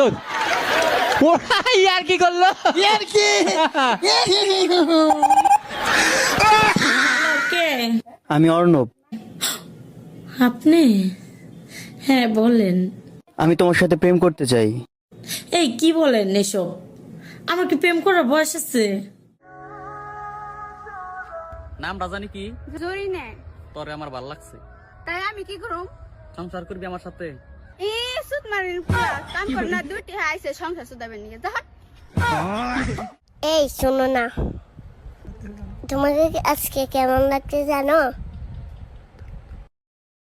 কি করল? কি? আমি অর্ণব। আপনি? হ্যাঁ বলেন। আমি তোমার সাথে প্রেম করতে চাই। এই কি বলেন এসব? আমার কি প্রেম করার বয়স আছে? নাম রাজানি কি? জরি নে। তোরে আমার ভালো লাগছে। তাই আমি কি করুম? সংসার করবি আমার সাথে? ই সুত মারিন পুরা কাম কর না দুটি আইছে সংসার সুদাবে নিয়ে যা এই শোনো না। তোমাকে আজকে কেমন লাগছে জানো?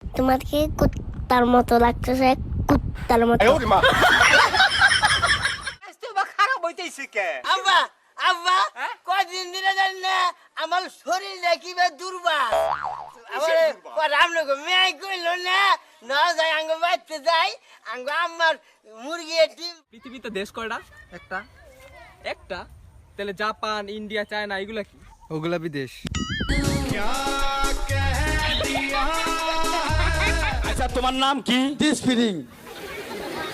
তোমাকে কুত্তার মতো লাগতেছে কুত্তার মতো। আব্বা আব্বা কদিন দিনে জানি না আমার শরীরটা কিবা দুর্বল। আমার রামনগর মেয়ে কইল না না যাই আঙ্গ বাড়তে যাই আমার মুরগি ডিম পৃথিবীতে দেশ কয়টা? একটা। একটা? তাহলে জাপান ইন্ডিয়া চায়না এগুলা কি? ওগুলা বিদেশ। আচ্ছা তোমার নাম কি? ডিসফিরিং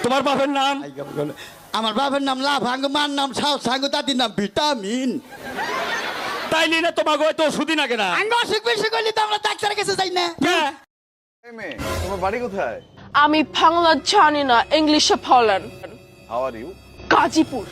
তোমার বাপের নাম? আমার বাবার নাম লাভ আঙ্গ মার নাম সাউ সাঙ্গ দাদির নাম ভিটামিন। তাইলি না তোমাকে হয়তো ওষুধই না। কেনা অসুখ বিসুখ হইলে তো আমরা ডাক্তারের কাছে যাই না। তোমার বাড়ি কোথায়? আমি বাংলা জানি না ইংলিশে বলেন। How are you Gazipur.